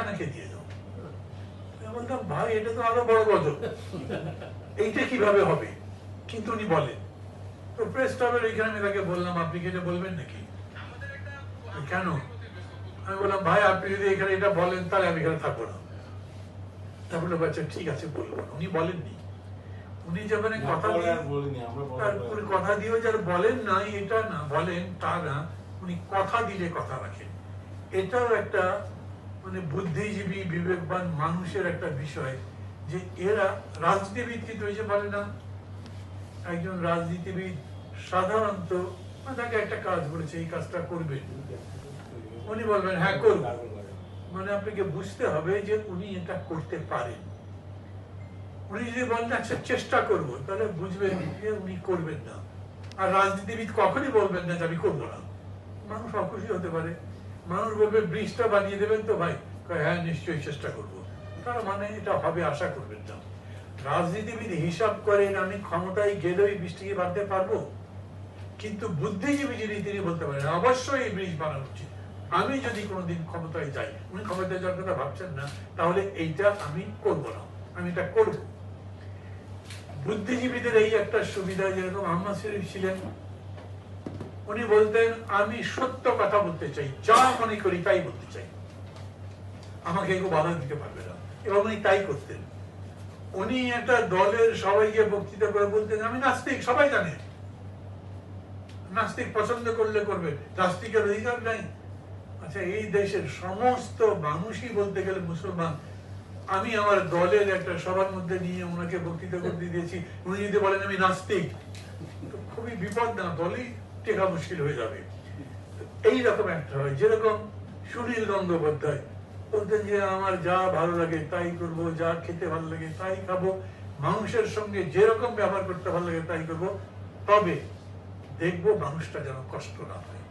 শাহজাহানকে দিয়ে দাও। বললাম ভাই এটা তো আরও বড় গজব এইটা কীভাবে হবে? কিন্তু উনি বলেন তো প্রেস ক্লাবের ওইখানে আমি তাকে বললাম আপনি কি এটা বলবেন নাকি? কেন? আমি বললাম ভাই আপনি যদি এখানে এটা বলেন তাহলে আমি এখানে থাকব না। তারপরে বাচ্চা ঠিক আছে বলব। উনি বলেননি। উনি যেখানে কথা তারপরে কথা দিয়েও যারা বলেন না এটা না বলেন তা না উনি কথা দিলে কথা রাখেন। এটাও একটা মানে বুদ্ধিজীবী, বিবেকবান মানুষের একটা বিষয় যে এরা রাজনীতিবিদ কিন্তু যে বলে না। একজন রাজনীতিবিদ সাধারণত মানে তাকে একটা কাজ বলেছে, এই কাজটা করবেন উনি বলবেন হ্যাঁ করব মানে আপনাকে বুঝতে হবে যে উনি এটা করতে পারেন। উনি যদি বলেন আচ্ছা চেষ্টা করব। তাহলে বুঝবেন যে উনি করবেন না। আর রাজনীতিবিদ কখনই বলবেন না যে আমি করব না। মানুষ অখুশি হতে পারে। মানুষ বলবে, ব্রিজটা বানিয়ে দেবেন তো ভাই? হ্যাঁ নিশ্চয়ই চেষ্টা করব। তার মানে এটা হবে আশা করবেন না। রাজনীতিবিদ হিসাব করেন, আমি ক্ষমতায় গেলেও এই বৃষ্টিকে বাঁধতে পারব। কিন্তু বুদ্ধিজীবী যিনি তিনি বলতে পারেন, অবশ্যই এই ব্রিজ বানানো উচিত। আমি যদি কোনোদিন ক্ষমতায় যাই, উনি ক্ষমতায় যাওয়ার কথা ভাবছেন না, তাহলে এইটা আমি করব না। আমি এটা করব। বুদ্ধিজীবীদের এই একটা সুবিধা যেরকম আহমদ শরীফ ছিলেন উনি বলতেন, আমি সত্য কথা বলতে চাই, যা মনে করি তাই বলতে চাই। আমাকে কেউ বাধা দিতে পারবে না। এবং উনি তাই করতেন। উনি একটা দলের সবাইকে বক্তৃতা করে বলতেন, আমি নাস্তিক, সবাই জানে। নাস্তিক পছন্দ করলে করবে, নাস্তিকের অধিকার নাই। আচ্ছা এই দেশের সমস্ত মানুষই বলতে গেলে মুসলমান। আমি আমার দলের একটা সবার মধ্যে নিয়ে ওনাকে বক্তৃতা করতে দিয়েছি। উনি যদি বলেন, আমি নাস্তিক খুবই বিপদ না, দলই টেকা মুশকিল হয়ে যাবে। এই রকম একটা হয়। যেরকম সুনীল গঙ্গোপাধ্যায় বলতেন যে, আমার যা ভালো লাগে তাই করব, যা খেতে ভালো লাগে তাই খাব। মানুষের সঙ্গে যেরকম ব্যবহার করতে ভালো লাগে তাই করব। তবে দেখব মানুষটা যেন কষ্ট না হয়।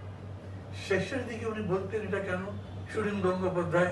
শেষের দিকে উনি বলতেন, এটা কেন সুনীল গঙ্গোপাধ্যায়